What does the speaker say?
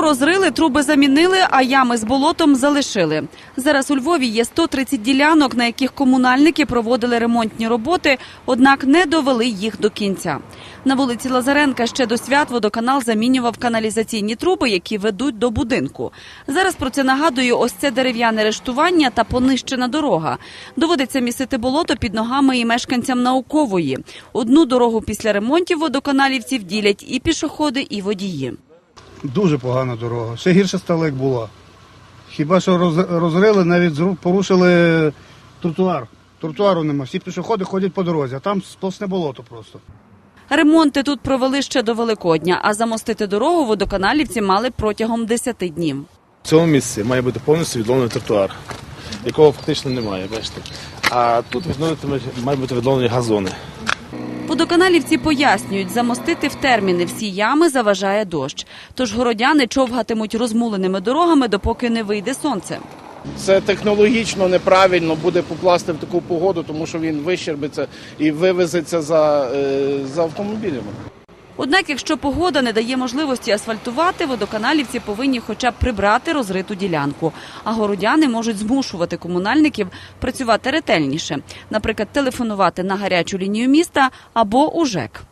Розрили, труби замінили, а ями з болотом залишили. Зараз у Львові є 130 ділянок, на яких комунальники проводили ремонтні роботи, однак не довели їх до кінця. На вулиці Лазаренка ще до свят водоканал замінював каналізаційні труби, які ведуть до будинку. Зараз про це нагадує ось це дерев'яне рештування та понищена дорога. Доводиться місити болото під ногами і мешканцям наукової. Одну дорогу після ремонтів водоканалівців ділять і пішоходи, і водії. Дуже погана дорога. Ще гірше стало, як була. Хіба що роз- розрили, навіть зру- порушили тротуар. Тротуару нема. Всі пішоходи ходять по дорозі, а там сплошне болото просто. Ремонти тут провели ще до Великодня, а замостити дорогу водоканалівці мали протягом 10 днів. В цьому місці має бути повністю відновлений тротуар, якого фактично немає, бачите. А тут відновлюватимуть- мають бути відновлені газони. Водоканалівці пояснюють, замостити в терміни всі ями заважає дощ. Тож городяни човгатимуть розмуленими дорогами, допоки не вийде сонце. Це технологічно неправильно буде покласти в таку погоду, тому що він вищербиться і вивезеться за, е, за автомобілями. Однак, якщо погода не дає можливості асфальтувати, водоканалівці повинні хоча б прибрати розриту ділянку. А городяни можуть змушувати комунальників працювати ретельніше, наприклад, телефонувати на гарячу лінію міста або у ЖЕК.